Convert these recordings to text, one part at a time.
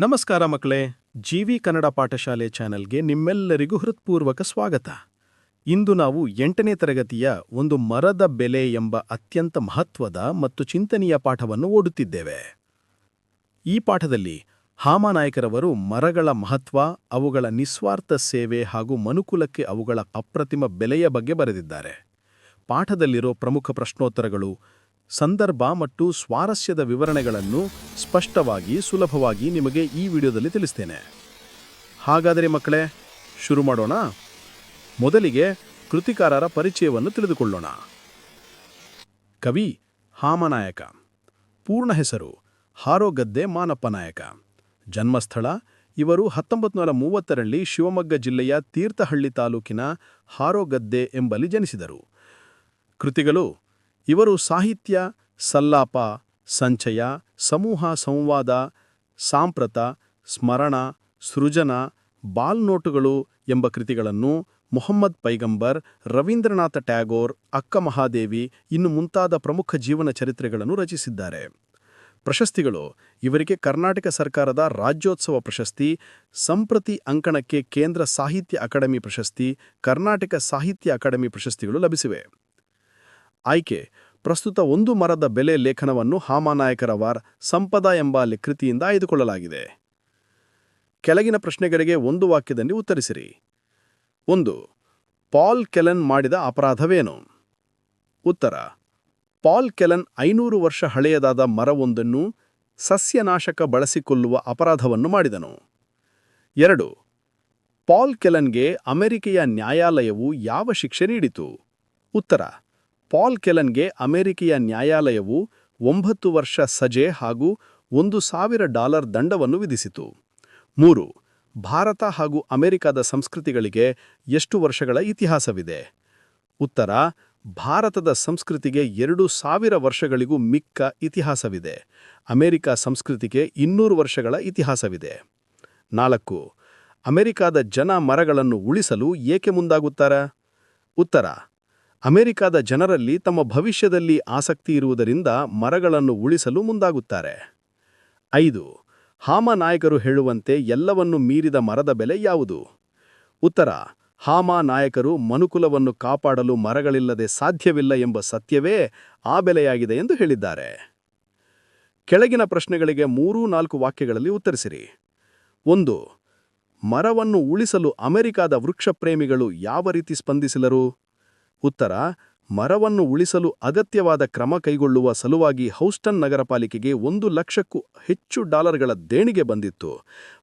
ನಮಸ್ಕಾರ ಮಕ್ಕಳೇ, ಜಿವಿ ಕನ್ನಡ ಪಾಠಶಾಲೆ ಚಾನೆಲ್ಗೆ ನಿಮ್ಮೆಲ್ಲರಿಗೂ ಹೃತ್ಪೂರ್ವಕ ಸ್ವಾಗತ. ಇಂದು ನಾವು ಎಂಟನೇ ತರಗತಿಯ ಒಂದು ಮರದ ಬೆಲೆ ಎಂಬ ಅತ್ಯಂತ ಮಹತ್ವದ ಮತ್ತು ಚಿಂತನೀಯ ಪಾಠವನ್ನು ಓಡುತ್ತಿದ್ದೇವೆ ಈ ಪಾಠದಲ್ಲಿ ಹಾಮಾನಾಯಕರವರು ಮರಗಳ ಮಹತ್ವ, ಅವುಗಳ ನಿಸ್ವಾರ್ಥ ಸೇವೆ ಹಾಗೂ ಮನುಕುಲಕ್ಕೆ ಅವುಗಳ ಅಪ್ರತಿಮ ಬೆಲೆಯ ಬಗ್ಗೆ ಬರೆದಿದ್ದಾರೆ. ಪಾಠದಲ್ಲಿರೋ ಪ್ರಮುಖ ಪ್ರಶ್ನೋತ್ತರಗಳು ಸಂದರ್ಭ ಮತ್ತು ಸ್ವಾರಸ್ಯದ ವಿವರಣೆಗಳನ್ನು ಸ್ಪಷ್ಟವಾಗಿ, ಸುಲಭವಾಗಿ ನಿಮಗೆ ಈ ವಿಡಿಯೋದಲ್ಲಿ ತಿಳಿಸ್ತೇನೆ. ಹಾಗಾದರೆ ಮಕ್ಕಳೇ, ಶುರು ಮಾಡೋಣ. ಮೊದಲಿಗೆ ಕೃತಿಕಾರರ ಪರಿಚಯವನ್ನು ತಿಳಿದುಕೊಳ್ಳೋಣ. ಕವಿ ಹಾಮನಾಯಕ. ಪೂರ್ಣ ಹೆಸರು ಹಾರೋಗದ್ದೆ ಮಾನಪ್ಪ ನಾಯಕ ಜನ್ಮಸ್ಥಳ ಇವರು ಹತ್ತೊಂಬತ್ತು ನೂರ ಮೂವತ್ತರಲ್ಲಿ ಶಿವಮೊಗ್ಗ ಜಿಲ್ಲೆಯ ತೀರ್ಥಹಳ್ಳಿ ತಾಲೂಕಿನ ಹಾರೋಗದ್ದೆ ಎಂಬಲ್ಲಿ ಜನಿಸಿದರು. ಕೃತಿಗಳು ಇವರು ಸಾಹಿತ್ಯ, ಸಲ್ಲಾಪ, ಸಂಚಯ, ಸಮೂಹ ಸಂವಾದ, ಸಾಂಪ್ರತ, ಸ್ಮರಣ, ಸೃಜನ ಬಾಲ್ನೋಟುಗಳು ಎಂಬ ಕೃತಿಗಳನ್ನು ಮೊಹಮ್ಮದ್ ಪೈಗಂಬರ್, ರವೀಂದ್ರನಾಥ ಟ್ಯಾಗೋರ್, ಅಕ್ಕ ಮಹಾದೇವಿ, ಇನ್ನು ಮುಂತಾದ ಪ್ರಮುಖ ಜೀವನ ಚರಿತ್ರೆಗಳನ್ನು ರಚಿಸಿದ್ದಾರೆ. ಪ್ರಶಸ್ತಿಗಳು ಇವರಿಗೆ ಕರ್ನಾಟಕ ಸರ್ಕಾರದ ರಾಜ್ಯೋತ್ಸವ ಪ್ರಶಸ್ತಿ, ಸಂಪ್ರತಿ ಅಂಕಣಕ್ಕೆ ಕೇಂದ್ರ ಸಾಹಿತ್ಯ ಅಕಾಡೆಮಿ ಪ್ರಶಸ್ತಿ, ಕರ್ನಾಟಕ ಸಾಹಿತ್ಯ ಅಕಾಡೆಮಿ ಪ್ರಶಸ್ತಿಗಳು ಲಭಿಸಿವೆ. ಆಯ್ಕೆ. ಪ್ರಸ್ತುತ ಒಂದು ಮರದ ಬೆಲೆ ಲೇಖನವನ್ನು ಹಾಮಾನಾಯಕರವಾರ್ ಸಂಪದ ಎಂಬ ಕೃತಿಯಿಂದ ಆಯ್ದುಕೊಳ್ಳಲಾಗಿದೆ. ಕೆಳಗಿನ ಪ್ರಶ್ನೆಗಳಿಗೆ ಒಂದು ವಾಕ್ಯದಲ್ಲಿ ಉತ್ತರಿಸಿರಿ. ಒಂದು, ಪಾಲ್ ಕೆಲನ್ ಮಾಡಿದ ಅಪರಾಧವೇನು? ಉತ್ತರ, ಪಾಲ್ ಕೆಲನ್ ಐನೂರು ವರ್ಷ ಹಳೆಯದಾದ ಮರವೊಂದನ್ನು ಸಸ್ಯನಾಶಕ ಬಳಸಿಕೊಳ್ಳುವ ಅಪರಾಧವನ್ನು ಮಾಡಿದನು. ಎರಡು, ಪಾಲ್ ಕೆಲನ್ಗೆ ಅಮೆರಿಕೆಯ ನ್ಯಾಯಾಲಯವು ಯಾವ ಶಿಕ್ಷೆ ನೀಡಿತು? ಉತ್ತರ ಪಾಲ್ ಕೆಲನ್ಗೆ ಅಮೆರಿಕೆಯ ನ್ಯಾಯಾಲಯವು ಒಂಬತ್ತು ವರ್ಷ ಸಜೆ ಹಾಗೂ ಒಂದು ಸಾವಿರ ಡಾಲರ್ ದಂಡವನ್ನು ವಿಧಿಸಿತು. ಮೂರು, ಭಾರತ ಹಾಗೂ ಅಮೆರಿಕದ ಸಂಸ್ಕೃತಿಗಳಿಗೆ ಎಷ್ಟು ವರ್ಷಗಳ ಇತಿಹಾಸವಿದೆ? ಉತ್ತರ, ಭಾರತದ ಸಂಸ್ಕೃತಿಗೆ ಎರಡು ಸಾವಿರ ವರ್ಷಗಳಿಗೂ ಮಿಕ್ಕ ಇತಿಹಾಸವಿದೆ. ಅಮೆರಿಕ ಸಂಸ್ಕೃತಿಗೆ ಇನ್ನೂರು ವರ್ಷಗಳ ಇತಿಹಾಸವಿದೆ. ನಾಲ್ಕು, ಅಮೆರಿಕಾದ ಜನ ಮರಗಳನ್ನು ಉಳಿಸಲು ಏಕೆ ಮುಂದಾಗುತ್ತಾರ? ಉತ್ತರ ಅಮೆರಿಕಾದ ಜನರಲ್ಲಿ ತಮ್ಮ ಭವಿಷ್ಯದಲ್ಲಿ ಆಸಕ್ತಿ ಇರುವುದರಿಂದ ಮರಗಳನ್ನು ಉಳಿಸಲು ಮುಂದಾಗುತ್ತಾರೆ. ಐದು, ಹಾಮ ನಾಯಕರು ಹೇಳುವಂತೆ ಎಲ್ಲವನ್ನು ಮೀರಿದ ಮರದ ಬೆಲೆ ಯಾವುದು? ಉತ್ತರ, ಹಾಮ ನಾಯಕರು ಮನುಕುಲವನ್ನು ಕಾಪಾಡಲು ಮರಗಳಿಲ್ಲದೆ ಸಾಧ್ಯವಿಲ್ಲ ಎಂಬ ಸತ್ಯವೇ ಆ ಬೆಲೆಯಾಗಿದೆ ಎಂದು ಹೇಳಿದ್ದಾರೆ. ಕೆಳಗಿನ ಪ್ರಶ್ನೆಗಳಿಗೆ ಮೂರೂ, ನಾಲ್ಕು ವಾಕ್ಯಗಳಲ್ಲಿ ಉತ್ತರಿಸಿರಿ. ಒಂದು, ಮರವನ್ನು ಉಳಿಸಲು ಅಮೆರಿಕಾದ ವೃಕ್ಷಪ್ರೇಮಿಗಳು ಯಾವ ರೀತಿ ಸ್ಪಂದಿಸಿದರು? ಉತ್ತರ, ಮರವನ್ನು ಉಳಿಸಲು ಅಗತ್ಯವಾದ ಕ್ರಮ ಕೈಗೊಳ್ಳುವ ಸಲುವಾಗಿ ಹೌಸ್ಟನ್ ನಗರಪಾಲಿಕೆಗೆ ಒಂದು ಲಕ್ಷಕ್ಕೂ ಹೆಚ್ಚು ಡಾಲರ್ಗಳ ದೇಣಿಗೆ ಬಂದಿತ್ತು.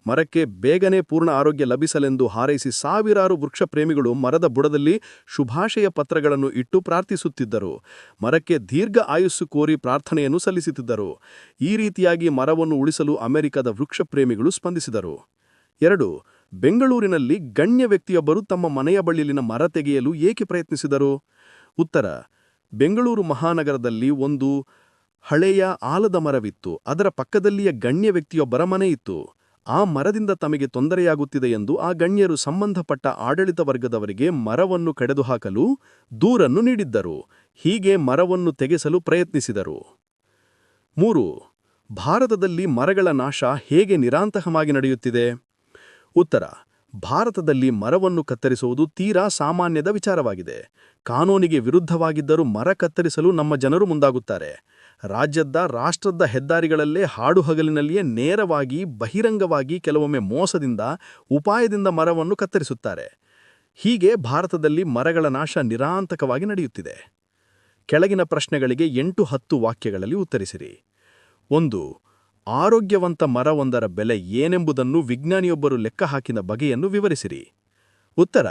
ಮರಕ್ಕೆ ಬೇಗನೆ ಪೂರ್ಣ ಆರೋಗ್ಯ ಲಭಿಸಲೆಂದು ಹಾರೈಸಿ ಸಾವಿರಾರು ವೃಕ್ಷಪ್ರೇಮಿಗಳು ಮರದ ಬುಡದಲ್ಲಿ ಶುಭಾಶಯ ಪತ್ರಗಳನ್ನು ಇಟ್ಟು ಪ್ರಾರ್ಥಿಸುತ್ತಿದ್ದರು. ಮರಕ್ಕೆ ದೀರ್ಘ ಆಯುಸ್ಸು ಕೋರಿ ಪ್ರಾರ್ಥನೆಯನ್ನು ಸಲ್ಲಿಸುತ್ತಿದ್ದರು. ಈ ರೀತಿಯಾಗಿ ಮರವನ್ನು ಉಳಿಸಲು ಅಮೆರಿಕದ ವೃಕ್ಷಪ್ರೇಮಿಗಳು ಸ್ಪಂದಿಸಿದರು. ಎರಡು ಬೆಂಗಳೂರಿನಲ್ಲಿ ಗಣ್ಯ ವ್ಯಕ್ತಿಯೊಬ್ಬರು ತಮ್ಮ ಮನೆಯ ಬಳಿಯಲ್ಲಿನ ಮರ ತೆಗೆಯಲು ಏಕೆ ಪ್ರಯತ್ನಿಸಿದರು? ಉತ್ತರ, ಬೆಂಗಳೂರು ಮಹಾನಗರದಲ್ಲಿ ಒಂದು ಹಳೆಯ ಆಲದ ಮರವಿತ್ತು. ಅದರ ಪಕ್ಕದಲ್ಲಿಯ ಗಣ್ಯ ವ್ಯಕ್ತಿಯೊಬ್ಬರ ಮನೆಯಿತ್ತು ಆ ಮರದಿಂದ ತಮಗೆ ತೊಂದರೆಯಾಗುತ್ತಿದೆ ಎಂದು ಆ ಗಣ್ಯರು ಸಂಬಂಧಪಟ್ಟ ಆಡಳಿತ ವರ್ಗದವರಿಗೆ ಮರವನ್ನು ಕಡೆದುಹಾಕಲು ದೂರನ್ನು ನೀಡಿದ್ದರು. ಹೀಗೆ ಮರವನ್ನು ತೆಗೆಸಲು ಪ್ರಯತ್ನಿಸಿದರು. ಮೂರು, ಭಾರತದಲ್ಲಿ ಮರಗಳ ನಾಶ ಹೇಗೆ ನಿರಾಂತಹವಾಗಿ ನಡೆಯುತ್ತಿದೆ? ಉತ್ತರ, ಭಾರತದಲ್ಲಿ ಮರವನ್ನು ಕತ್ತರಿಸುವುದು ತೀರಾ ಸಾಮಾನ್ಯದ ವಿಚಾರವಾಗಿದೆ. ಕಾನೂನಿಗೆ ವಿರುದ್ಧವಾಗಿದ್ದರೂ ಮರ ಕತ್ತರಿಸಲು ನಮ್ಮ ಜನರು ಮುಂದಾಗುತ್ತಾರೆ. ರಾಜ್ಯದ ರಾಷ್ಟ್ರದ ಹೆದ್ದಾರಿಗಳಲ್ಲೇ ಹಾಡು ಹಗಲಿನಲ್ಲಿಯೇ ನೇರವಾಗಿ, ಬಹಿರಂಗವಾಗಿ ಕೆಲವೊಮ್ಮೆ ಮೋಸದಿಂದ, ಉಪಾಯದಿಂದ ಮರವನ್ನು ಕತ್ತರಿಸುತ್ತಾರೆ. ಹೀಗೆ ಭಾರತದಲ್ಲಿ ಮರಗಳ ನಾಶ ನಿರಾಂತಕವಾಗಿ ನಡೆಯುತ್ತಿದೆ. ಕೆಳಗಿನ ಪ್ರಶ್ನೆಗಳಿಗೆ ಎಂಟು ಹತ್ತು ವಾಕ್ಯಗಳಲ್ಲಿ ಉತ್ತರಿಸಿರಿ. ಒಂದು ಆರೋಗ್ಯವಂತ ಮರವೊಂದರ ಬೆಲೆ ಏನೆಂಬುದನ್ನು ವಿಜ್ಞಾನಿಯೊಬ್ಬರು ಲೆಕ್ಕ ಹಾಕಿದ ಬಗೆಯನ್ನು ವಿವರಿಸಿರಿ. ಉತ್ತರ,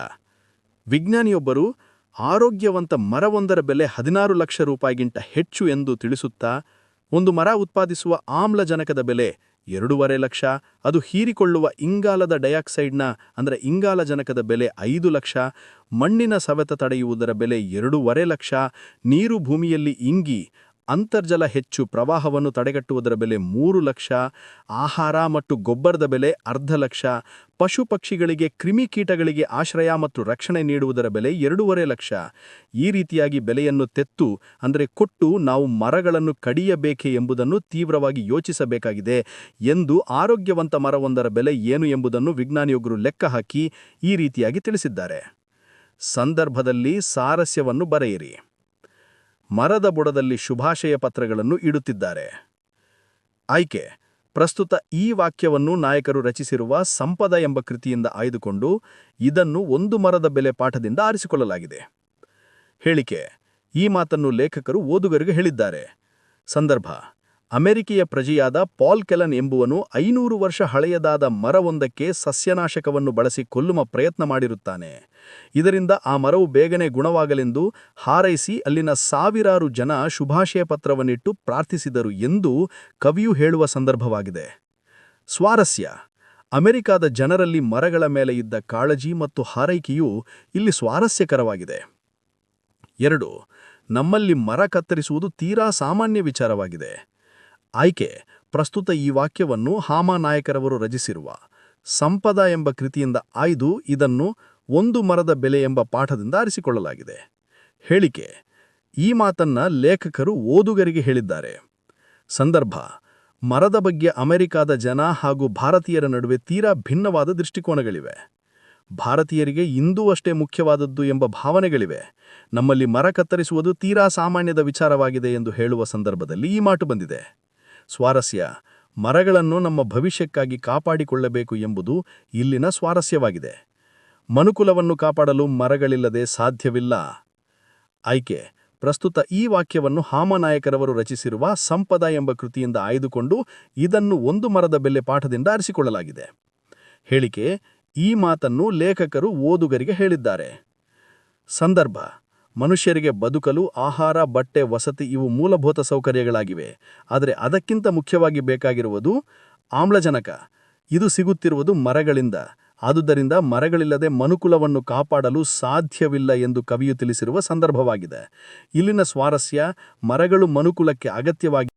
ವಿಜ್ಞಾನಿಯೊಬ್ಬರು ಆರೋಗ್ಯವಂತ ಮರವೊಂದರ ಬೆಲೆ ಹದಿನಾರು ಲಕ್ಷ ರೂಪಾಯಿಗಿಂತ ಹೆಚ್ಚು ಎಂದು ತಿಳಿಸುತ್ತಾ, ಒಂದು ಮರ ಉತ್ಪಾದಿಸುವ ಆಮ್ಲಜನಕದ ಬೆಲೆ ಎರಡೂವರೆ ಲಕ್ಷ, ಅದು ಹೀರಿಕೊಳ್ಳುವ ಇಂಗಾಲದ ಡೈಆಕ್ಸೈಡ್ನ ಅಂದರೆ ಇಂಗಾಲಜನಕದ ಬೆಲೆ ಐದು ಲಕ್ಷ, ಮಣ್ಣಿನ ಸವೆತ ತಡೆಯುವುದರ ಬೆಲೆ ಎರಡೂವರೆ ಲಕ್ಷ, ನೀರು ಭೂಮಿಯಲ್ಲಿ ಇಂಗಿ ಅಂತರ್ಜಲ ಹೆಚ್ಚು ಪ್ರವಾಹವನ್ನು ತಡೆಗಟ್ಟುವುದರ ಬೆಲೆ ಮೂರು ಲಕ್ಷ, ಆಹಾರ ಮತ್ತು ಗೊಬ್ಬರದ ಬೆಲೆ ಅರ್ಧ ಲಕ್ಷ, ಪಶು ಪಕ್ಷಿಗಳಿಗೆ ಕ್ರಿಮಿಕೀಟಗಳಿಗೆ ಆಶ್ರಯ ಮತ್ತು ರಕ್ಷಣೆ ನೀಡುವುದರ ಬೆಲೆ ಎರಡೂವರೆ ಲಕ್ಷ. ಈ ರೀತಿಯಾಗಿ ಬೆಲೆಯನ್ನು ತೆತ್ತು, ಅಂದರೆ ಕೊಟ್ಟು ನಾವು ಮರಗಳನ್ನು ಕಡಿಯಬೇಕೆ ಎಂಬುದನ್ನು ತೀವ್ರವಾಗಿ ಯೋಚಿಸಬೇಕಾಗಿದೆ ಎಂದು ಆರೋಗ್ಯವಂತ ಮರವೊಂದರ ಬೆಲೆ ಏನು ಎಂಬುದನ್ನು ವಿಜ್ಞಾನಿಯೊಬ್ಬರು ಲೆಕ್ಕ ಹಾಕಿ ಈ ರೀತಿಯಾಗಿ ತಿಳಿಸಿದ್ದಾರೆ. ಸಂದರ್ಭದಲ್ಲಿ ಸಾರಸ್ಯವನ್ನು ಬರೆಯಿರಿ. ಮರದ ಬುಡದಲ್ಲಿ ಶುಭಾಶಯ ಪತ್ರಗಳನ್ನು ಇಡುತ್ತಿದ್ದಾರೆ. ಆಯ್ಕೆ, ಪ್ರಸ್ತುತ ಈ ವಾಕ್ಯವನ್ನು ನಾಯಕರು ರಚಿಸಿರುವ ಸಂಪದ ಎಂಬ ಕೃತಿಯಿಂದ ಆಯ್ದುಕೊಂಡು ಇದನ್ನು ಒಂದು ಮರದ ಬೆಲೆ ಪಾಠದಿಂದ ಆರಿಸಿಕೊಳ್ಳಲಾಗಿದೆ. ಹೇಳಿಕೆ, ಈ ಮಾತನ್ನು ಲೇಖಕರು ಓದುಗರಿಗೆ ಹೇಳಿದ್ದಾರೆ. ಸಂದರ್ಭ ಅಮೆರಿಕೆಯ ಪ್ರಜೆಯಾದ ಪಾಲ್ ಕೆಲನ್ ಎಂಬುವನು ಐನೂರು ವರ್ಷ ಹಳೆಯದಾದ ಮರವೊಂದಕ್ಕೆ ಸಸ್ಯನಾಶಕವನ್ನು ಬಳಸಿ ಕೊಲ್ಲುವ ಪ್ರಯತ್ನ ಮಾಡಿರುತ್ತಾನೆ. ಇದರಿಂದ ಆ ಮರವು ಬೇಗನೆ ಗುಣವಾಗಲೆಂದು ಹಾರೈಸಿ ಅಲ್ಲಿನ ಸಾವಿರಾರು ಜನ ಶುಭಾಶಯ ಪತ್ರವನ್ನಿಟ್ಟು ಪ್ರಾರ್ಥಿಸಿದರು ಎಂದು ಕವಿಯು ಹೇಳುವ ಸಂದರ್ಭವಾಗಿದೆ. ಸ್ವಾರಸ್ಯ. ಅಮೆರಿಕಾದ ಜನರಲ್ಲಿ ಮರಗಳ ಮೇಲೆ ಇದ್ದ ಕಾಳಜಿ ಮತ್ತು ಹಾರೈಕೆಯು ಇಲ್ಲಿ ಸ್ವಾರಸ್ಯಕರವಾಗಿದೆ. ಎರಡು. ನಮ್ಮಲ್ಲಿ ಮರ ಕತ್ತರಿಸುವುದು ತೀರಾ ಸಾಮಾನ್ಯ ವಿಚಾರವಾಗಿದೆ. ಆಯ್ಕೆ, ಪ್ರಸ್ತುತ ಈ ವಾಕ್ಯವನ್ನು ಹಾಮಾನಾಯಕರವರು ರಚಿಸಿರುವ ಸಂಪದ ಎಂಬ ಕೃತಿಯಿಂದ ಆಯ್ದು ಇದನ್ನು ಒಂದು ಮರದ ಬೆಲೆ ಎಂಬ ಪಾಠದಿಂದ ಆರಿಸಿಕೊಳ್ಳಲಾಗಿದೆ. ಹೇಳಿಕೆ, ಈ ಮಾತನ್ನ ಲೇಖಕರು ಓದುಗರಿಗೆ ಹೇಳಿದ್ದಾರೆ. ಸಂದರ್ಭ, ಮರದ ಬಗ್ಗೆ ಅಮೆರಿಕಾದ ಜನ ಹಾಗೂ ಭಾರತೀಯರ ನಡುವೆ ತೀರಾ ಭಿನ್ನವಾದ ದೃಷ್ಟಿಕೋನಗಳಿವೆ. ಭಾರತೀಯರಿಗೆ ಇಂದೂ ಅಷ್ಟೇ ಮುಖ್ಯವಾದದ್ದು ಎಂಬ ಭಾವನೆಗಳಿವೆ. ನಮ್ಮಲ್ಲಿ ಮರ ಕತ್ತರಿಸುವುದು ತೀರಾ ಸಾಮಾನ್ಯದ ವಿಚಾರವಾಗಿದೆ ಎಂದು ಹೇಳುವ ಸಂದರ್ಭದಲ್ಲಿ ಈ ಮಾತು ಬಂದಿದೆ. ಸ್ವಾರಸ್ಯ. ಮರಗಳನ್ನು ನಮ್ಮ ಭವಿಷ್ಯಕ್ಕಾಗಿ ಕಾಪಾಡಿಕೊಳ್ಳಬೇಕು ಎಂಬುದು ಇಲ್ಲಿನ ಸ್ವಾರಸ್ಯವಾಗಿದೆ. ಮನುಕುಲವನ್ನು ಕಾಪಾಡಲು ಮರಗಳಿಲ್ಲದೆ ಸಾಧ್ಯವಿಲ್ಲ. ಆಯ್ಕೆ. ಪ್ರಸ್ತುತ ಈ ವಾಕ್ಯವನ್ನು ಹಾಮನಾಯಕರವರು ರಚಿಸಿರುವ ಸಂಪದ ಎಂಬ ಕೃತಿಯಿಂದ ಆಯ್ದುಕೊಂಡು ಇದನ್ನು ಒಂದು ಮರದ ಬೆಲೆ ಪಾಠದಿಂದ ಆರಿಸಿಕೊಳ್ಳಲಾಗಿದೆ ಹೇಳಿಕೆ. ಈ ಮಾತನ್ನು ಲೇಖಕರು ಓದುಗರಿಗೆ ಹೇಳಿದ್ದಾರೆ. ಸಂದರ್ಭ. ಮನುಷ್ಯರಿಗೆ ಬದುಕಲು ಆಹಾರ, ಬಟ್ಟೆ, ವಸತಿ ಇವು ಮೂಲಭೂತ ಸೌಕರ್ಯಗಳಾಗಿವೆ. ಆದರೆ ಅದಕ್ಕಿಂತ ಮುಖ್ಯವಾಗಿ ಬೇಕಾಗಿರುವುದು ಆಮ್ಲಜನಕ. ಇದು ಸಿಗುತ್ತಿರುವುದು ಮರಗಳಿಂದ. ಆದುದರಿಂದ ಮರಗಳಿಲ್ಲದೆ ಮನುಕುಲವನ್ನು ಕಾಪಾಡಲು ಸಾಧ್ಯವಿಲ್ಲ ಎಂದು ಕವಿಯು ತಿಳಿಸಿರುವ ಸಂದರ್ಭವಾಗಿದೆ. ಇಲ್ಲಿನ ಸ್ವಾರಸ್ಯ ಮರಗಳು ಮನುಕುಲಕ್ಕೆ ಅಗತ್ಯವಾಗಿ